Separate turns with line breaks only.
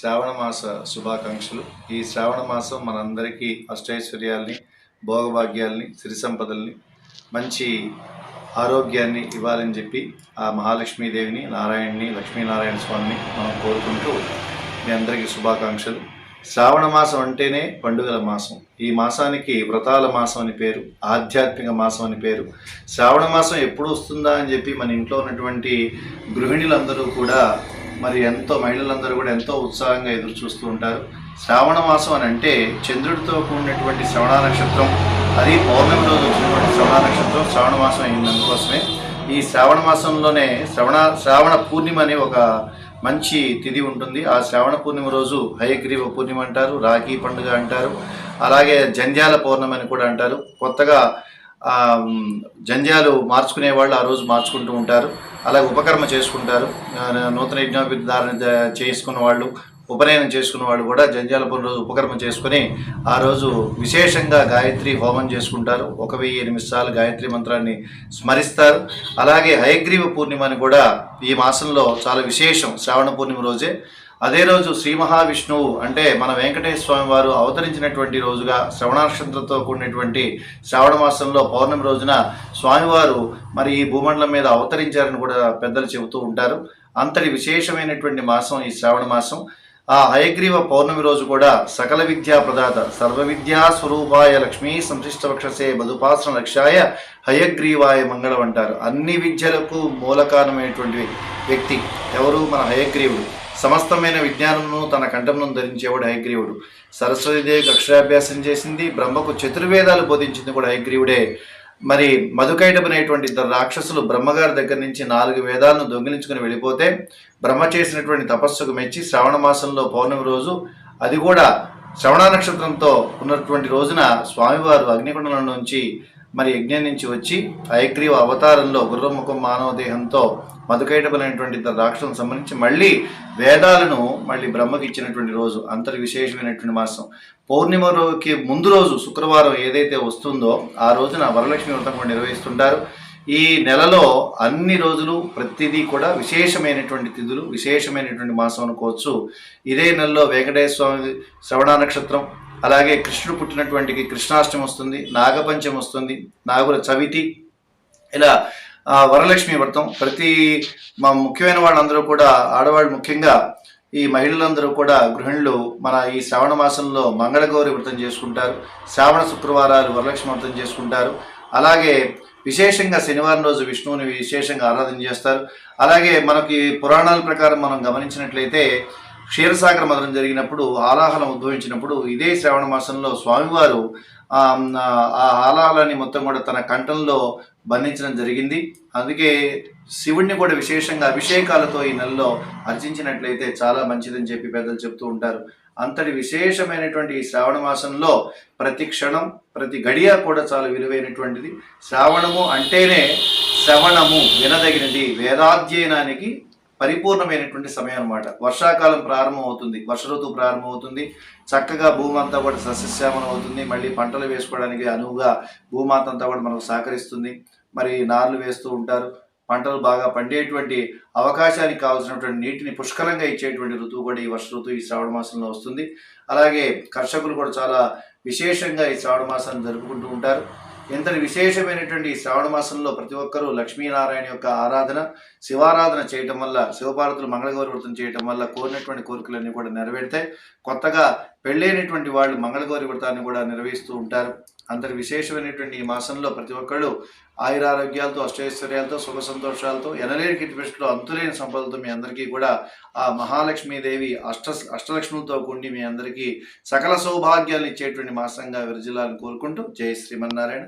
శ్రావణ మాస శుభాకాంక్షలు. ఈ శ్రావణ మాసం మనందరికీ అష్టైశ్వర్యాల్ని భోగభాగ్యాల్ని సిరి సంపదల్ని మంచి ఆరోగ్యాన్ని ఇవ్వాలని చెప్పి ఆ మహాలక్ష్మీదేవిని నారాయణని లక్ష్మీనారాయణ స్వామిని మనం కోరుకుంటూ మీ అందరికీ శుభాకాంక్షలు. శ్రావణ మాసం అంటేనే పండుగల మాసం. ఈ మాసానికి వ్రతాల మాసం అని పేరు ఆధ్యాత్మిక మాసం అని పేరు. శ్రావణ మాసం ఎప్పుడు వస్తుందా అని చెప్పి మన ఇంట్లో ఉన్నటువంటి గృహిణులందరూ కూడా మరి ఎంతో మహిళలందరూ కూడా ఎంతో ఉత్సాహంగా ఎదురు చూస్తూ ఉంటారు. శ్రావణ మాసం అని అంటే చంద్రుడితో కూడినటువంటి శ్రవణ నక్షత్రం అది పౌర్ణమి రోజు వచ్చినటువంటి శ్రవణ నక్షత్రం శ్రావణ మాసం అయింది అందుకోసమే ఈ శ్రావణ మాసంలోనే శ్రవణ శ్రావణ పూర్ణిమ అనే ఒక మంచి తిథి ఉంటుంది. ఆ శ్రావణ పూర్ణిమ రోజు హయగ్రీవ పూర్ణిమ అంటారు రాఖీ పండుగ అంటారు. అలాగే జంధ్యాల పౌర్ణమి అని కూడా అంటారు. కొత్తగా జంధ్యాలు మార్చుకునే వాళ్ళు ఆ రోజు మార్చుకుంటూ ఉంటారు. అలాగే ఉపకర్మ చేసుకుంటారు. నూతన యజ్ఞోపేత ధారణ చేసుకున్న వాళ్ళు ఉపనయనం చేసుకున్న వాళ్ళు కూడా జంధ్యాల పని రోజు ఉపకర్మ చేసుకుని ఆ రోజు విశేషంగా గాయత్రి హోమం చేసుకుంటారు. ఒక వెయ్యి ఎనిమిది సార్లు గాయత్రి మంత్రాన్ని స్మరిస్తారు. అలాగే హయగ్రీవ పూర్ణిమని కూడా ఈ మాసంలో చాలా విశేషం. శ్రావణ పూర్ణిమ రోజే అదే రోజు శ్రీ మహావిష్ణువు అంటే మన వెంకటేశ్వర స్వామి వారు అవతరించినటువంటి రోజుగా శ్రవణ నక్షత్రంతో కూడినటువంటి శ్రావణ మాసంలో పౌర్ణమి రోజున స్వామివారు మరి ఈ భూమండలం మీద అవతరించారని కూడా పెద్దలు చెబుతూ ఉంటారు. అంతటి విశేషమైనటువంటి మాసం ఈ శ్రావణ మాసం. ఆ హయగ్రీవ పౌర్ణమి రోజు కూడా సకల విద్యా ప్రదాత సర్వ విద్యా స్వరూపాయ లక్ష్మీ సంశిష్ట వక్షసే మధుపాసన లక్ష్యాయ హయగ్రీవాయ మంగళం అంటారు. అన్ని విద్యలకు మూలకారణమైనటువంటి వ్యక్తి ఎవరు? మన హయగ్రీవుడు. సమస్తమైన విజ్ఞానమును తన కంఠమును ధరించేవాడు హయగ్రీవుడు. సరస్వతీదేవికి అక్షరాభ్యాసం చేసింది బ్రహ్మకు చతుర్వేదాలు బోధించింది కూడా హయగ్రీవుడే. మరి మధుకైటమనేటువంటి ఇద్దరు రాక్షసులు బ్రహ్మగారి దగ్గర నుంచి నాలుగు వేదాలను దొంగిలించుకుని వెళ్ళిపోతే బ్రహ్మ చేసినటువంటి తపస్సుకు మెచ్చి శ్రావణ మాసంలో పౌర్ణమి రోజు అది కూడా శ్రవణ నక్షత్రంతో ఉన్నటువంటి రోజున స్వామివారు అగ్నికుండం నుంచి మరి యజ్ఞం నుంచి వచ్చి హయగ్రీవ అవతారంలో గుర్రముఖం మానవ దేహంతో మధుకైటబలైనటువంటి ఇద్దరు రాక్షసులకు సంబంధించి మళ్ళీ వేదాలను మళ్ళీ బ్రహ్మకి ఇచ్చినటువంటి రోజు అంతటి విశేషమైనటువంటి మాసం. పౌర్ణిమ రోజుకి ముందు రోజు శుక్రవారం ఏదైతే వస్తుందో ఆ రోజున వరలక్ష్మి వ్రతం కూడా నిర్వహిస్తుంటారు. ఈ నెలలో అన్ని రోజులు ప్రతిదీ కూడా విశేషమైనటువంటి తిథులు విశేషమైనటువంటి మాసం అనుకోవచ్చు. ఇదే నెలలో వెంకటేశ్వర స్వామి శ్రవణ నక్షత్రం అలాగే కృష్ణుడు పుట్టినటువంటి కృష్ణాష్టమి వస్తుంది నాగపంచమి వస్తుంది నాగుల చవితి ఇలా వరలక్ష్మి వ్రతం. ప్రతి మా ముఖ్యమైన వాళ్ళందరూ కూడా ఆడవాళ్ళు ముఖ్యంగా ఈ మహిళలందరూ కూడా గృహిణులు మన ఈ శ్రావణ మాసంలో మంగళగౌరి వ్రతం చేసుకుంటారు. శ్రావణ శుక్రవారాలు వరలక్ష్మి వ్రతం చేసుకుంటారు. అలాగే విశేషంగా శనివారం రోజు విష్ణువుని విశేషంగా ఆరాధన చేస్తారు. అలాగే మనకి పురాణాల ప్రకారం మనం గమనించినట్లయితే క్షీరసాగర మదనం జరిగినప్పుడు ఆలాహలం ఉద్భవించినప్పుడు ఇదే శ్రావణ మాసంలో స్వామివారు ఆ, ఆలయాలని మొత్తం కూడా తన కంఠంలో బంధించడం జరిగింది. అందుకే శివుణ్ణి కూడా విశేషంగా అభిషేకాలతో ఈ నెలలో అర్చించినట్లయితే చాలా మంచిదని చెప్పి పెద్దలు చెప్తూ ఉంటారు. అంతటి విశేషమైనటువంటి ఈ శ్రావణ మాసంలో ప్రతి క్షణం ప్రతి గడియ కూడా చాలా విలువైనటువంటిది. శ్రావణము అంటేనే శ్రవణము వినదగినది. వేదాధ్యయనానికి పరిపూర్ణమైనటువంటి సమయం అన్నమాట వర్షాకాలం ప్రారంభం అవుతుంది వర్ష ఋతువు ప్రారంభం అవుతుంది చక్కగా భూమి అంతా కూడా సస్యశ్యామలం అవుతుంది. మళ్ళీ పంటలు వేసుకోవడానికి అనువుగా భూమాత అంతా కూడా మనకు సహకరిస్తుంది. మరి నార్లు వేస్తూ ఉంటారు. పంటలు బాగా పండేటువంటి అవకాశానికి కావాల్సినటువంటి నీటిని పుష్కలంగా ఇచ్చేటువంటి ఋతువు కూడా ఈ వర్ష ఋతువు ఈ శ్రావణ మాసంలో వస్తుంది. అలాగే కర్షకులు కూడా చాలా విశేషంగా ఈ శ్రావణ మాసాన్ని జరుపుకుంటూ ఉంటారు. ఇంతటి విశేషమైనటువంటి శ్రావణ మాసంలో ప్రతి ఒక్కరూ లక్ష్మీనారాయణ యొక్క ఆరాధన శివారాధన చేయటం వల్ల శివపార్వతులు మంగళగౌరి వ్రతం చేయటం వల్ల కోరినటువంటి కోరికలన్నీ కూడా నెరవేరుతాయి. కొత్తగా పెళ్ళైనటువంటి వాళ్ళు మంగళగౌరి వ్రతాన్ని కూడా నిర్వహిస్తూ ఉంటారు. అంతటి విశేషమైనటువంటి ఈ మాసంలో ప్రతి ఒక్కళ్ళు ఆయురారోగ్యాలతో అష్టైశ్వర్యాలతో సుఖ సంతోషాలతో ఎనలేని కిటిపెస్టులో అంతులేని సంపదలతో మీ అందరికీ కూడా ఆ మహాలక్ష్మీదేవి అష్ట అష్టలక్ష్ములతో కూడి మీ అందరికీ సకల సౌభాగ్యాలు ఇచ్చేటువంటి మాసంగా విరజిల్లాలని కోరుకుంటూ జై శ్రీమన్నారాయణ.